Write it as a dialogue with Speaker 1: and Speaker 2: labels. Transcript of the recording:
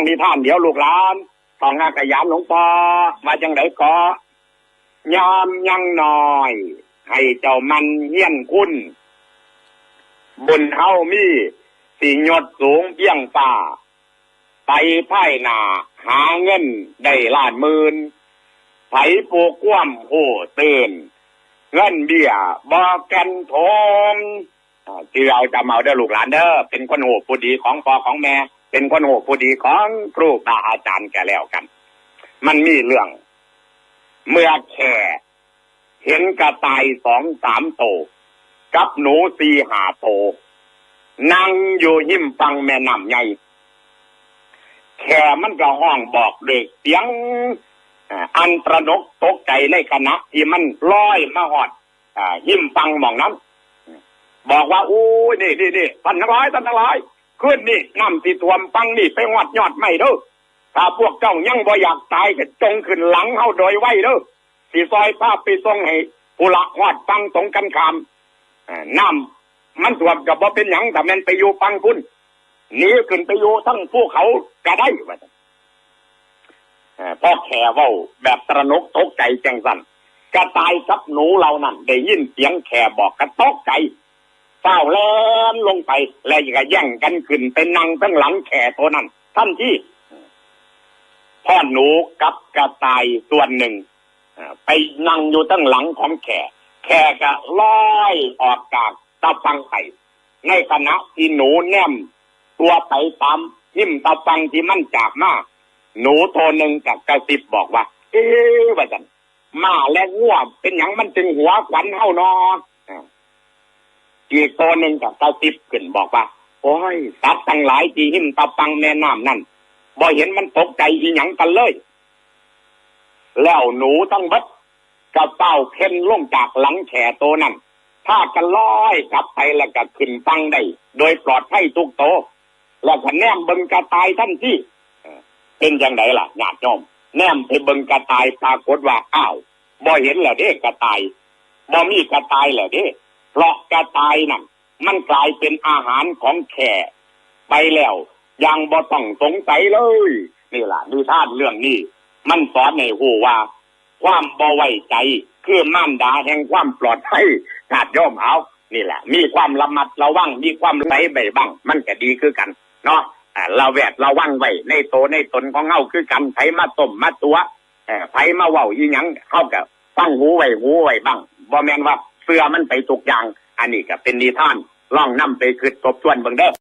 Speaker 1: นิทานเดียวลูกหลานต้องงากระยานหลวงพ่อว่าจังไดก็ยามยังหน้อย ให้เจ้ามันเฮี้ยนคุณบุญเฮามีสิยศสูงเพียงป่า ไปไพ่หนาหาเงินได้ล้านหมื่นไผปูกว้มโหตื่น เงินเบี้ยบอกันทมอ่าที่เราจะเมาเด้อลูกหลานเด้อเป็นคนโหผู้ดีของพ่อของแม่ เป็นคนโหผู้ดีของครูบาอาจารย์แกแล้วกัน มันมีเรื่อง เมื่อแค่เห็นกระต่ายสองสามโตวกับหนูสีหาโต นั่งอยู่หิมฟังแม่น้ำใหญ่แค่มันก็ห้องบอกเด็กเสียงอันตระนกตกใจในคณะที่มันลอยมาหอดอ่าหิมฟังมองน้ำบอกว่าอู้ยนี่นี่นี่ท่านทั้งหลายท่านทั้งหลาย ขึ้นนี่น้ำที่ท่วมฟังนี่ไปหอดยอดไม่เด้อถ้าพวกเจ้ายังบ่อยากตายก็จงขึ้นหลังเฮาโดยไว้เด้อสีซอยภาพไปส่งให้ผู้ละหอดฟังตรงกันข้ามน้ำมันท่วมกับบ่เป็นหยังแต่มันไปอยู่ฟังคุณหนีขึ้นไปอยู่ทั้งภูเขาก็ได้ว่าพ่อแขเว้าแบบตระนกตกใจจังสันกระตายกับหนูเรานั่นได้ยินเสียงแขบอกกระตกใจ เฝ้าแลมลงไป แล้วก็แย่งกันขึ้นเป็นนั่งตั้งหลังแขตัวนั้นท่านที่พ่อหนูกับกระต่ายส่วนหนึ่งไปนั่งอยู่ตั้งหลังของแขแขก็ลอยออกจากตะฟังไปในขณะที่หนูแนมตัวไปตามหิมตะฟังที่มันจากมาหนูตัวหนึ่งกับกระซิบบอกว่า เอ๊ะว่าจันมาและง่วงเป็นอย่างมันจึงหัวขวัญเฮานอน อีกตัวหนึ่งกับเกระซิบขึ้นบอกว่า โอ้ยสัตว์ทั้งหลายที่หิมตะฟังแม่น้ำนั่นบ่เห็นมันตกใจอีหยังกันเลย แล้วหนูทั้งบัดกระเป้าเข็นลงจากหลังแขตัวนั้นถ้ากันลอยกลับไปแล้วก็ขึ้นฟังได้โดยปลอดภัยทุกโต แล้วก็แนมเบิงกระตายท่านที่เป็นจังไดล่ะญาติโยมแนมไปเบิงกระตายปรากฏว่าอ้าวบ่เห็นแล้วเด้กระตายบ่มีกระตายแล้วเด้ เพราะกระตายนั่นมันกลายเป็นอาหารของแขกไปแล้วยังบ่ต้องสงสัยเลยนี่ล่ะนิทานเรื่องนี้ มันสอนให้หูว่า ความบ่ไว้ใจ คือม่านดาแห่งความปลอดภัยญาติโยมเอา นี่แหละ มีความระมัดระวัง มีความใส่ใบบ้าง มันก็ดีคือกัน เนาะเราแวดระวังไว้ในโตในตนของเฮาคือกันไผมาต้มมาตัวไผมาเว้าอีหยังเฮาก็ฟังหูไว้หูไว้บ้างบ่แม่นว่า เสื้อมันไปทุกอย่าง อันนี้ก็เป็นนิทานล่องนํไปคืดทบทวนเบิ่งเด้อ